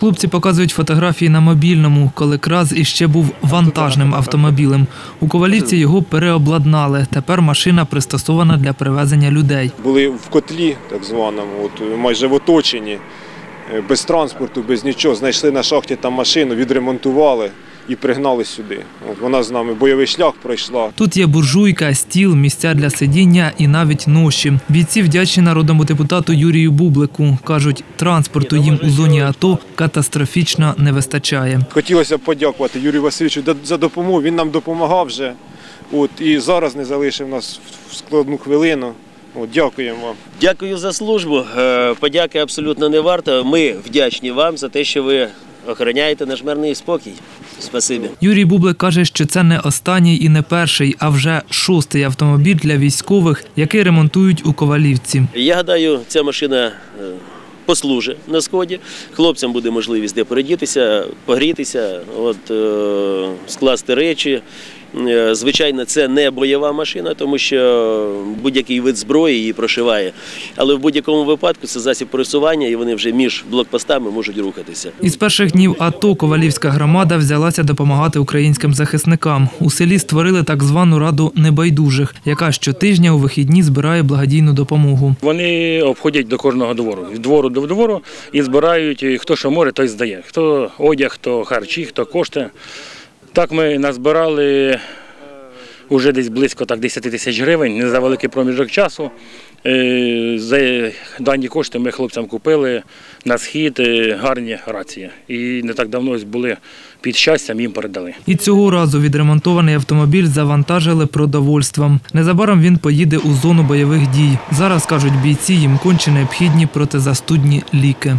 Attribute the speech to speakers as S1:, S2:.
S1: Хлопці показують фотографії на мобільному, коли краз іще був вантажним автомобілем. У Ковалівці його переобладнали. Тепер машина пристосована для перевезення людей.
S2: були в котлі, так званому, от, майже в оточенні, е, без транспорту, без нічого. Знайшли на шахті там машину, відремонтували і пригнали сюди. От, вона з нами бойовий шлях пройшла.
S1: Тут є буржуйка, стіл, місця для сидіння і навіть ноші. Бійці вдячні народному депутату Юрію Бублику. Кажуть, транспорту їм у зоні АТО катастрофічно не вистачає.
S2: Хотілося б подякувати Юрію Васильовичу за допомогу. Він нам допомагав вже. От, і зараз не залишив нас в складну хвилину. От, дякуємо вам.
S3: Дякую за службу. Е, Подяки абсолютно не варто. Ми вдячні вам за те, що ви охороняєте наш мирний спокій. Спасибі.
S1: Юрій Бублик каже, що це не останній і не перший, а вже шостий автомобіль для військових, який ремонтують у Ковалівці.
S3: Я гадаю, ця машина е, послужить на сході. Хлопцям буде можливість де передітися, погрітися, от, е, скласти речі. Е, Звичайно, це не бойова машина, тому що будь-який вид зброї її прошиває. Але в будь-якому випадку це засіб пересування, і вони вже між блокпостами можуть рухатися.
S1: Із перших днів АТО Ковалівська громада взялася допомагати українським захисникам. У селі створили так звану раду небайдужих, яка щотижня у вихідні збирає благодійну допомогу.
S4: Вони обходять до кожного двору, від двору до двору і збирають, і хто що може, той здає. Хто одяг, хто харчі, хто кошти. Так ми назбирали вже десь близько так, 10 тисяч гривень, не за великий проміжок часу. Е, За дані кошти ми хлопцям купили на схід е, гарні рації. І не так давно були під щастям, їм передали.
S1: І цього разу відремонтований автомобіль завантажили продовольством. Незабаром він поїде у зону бойових дій. Зараз кажуть бійці, їм конче необхідні протизастудні ліки.